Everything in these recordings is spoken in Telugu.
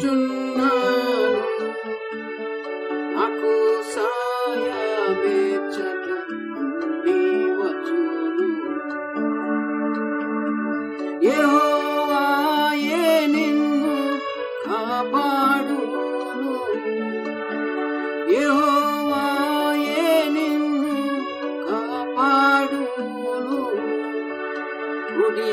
కన్నులెత్తుచున్నాను. నాకు సాయమేచ్చట నుండి యెహోవాయే నిన్ను కాపాడును. యెహోవాయే నిన్ను కాపాడును. కుడి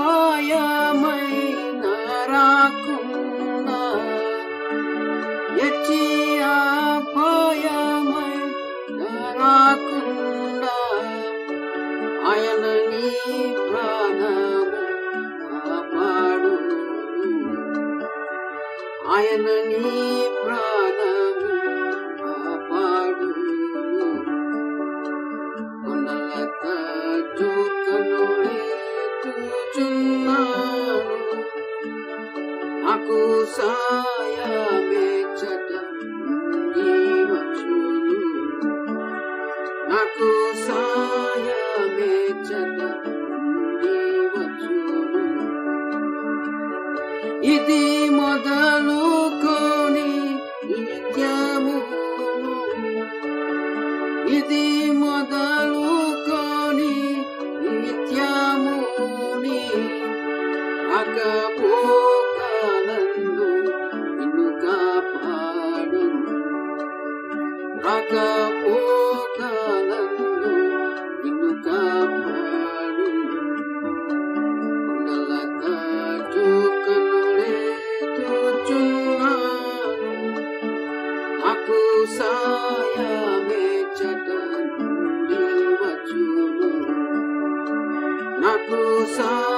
യക്ഷിയാപായമൈ നരാക്കുന്ന യക്ഷിയാപായമൈ നരാക്കുന്ന അയന നീ പ്രാണമ പാടു അയന നീ പ്രാണമ నాకు సాయమేచ్చట నాకు సాయమేచ్చట నుండి వచ్చును. ఇది మొదలుకొని ఇది Makapukalanmu Aku sayang cadang di wajumu Aku sayang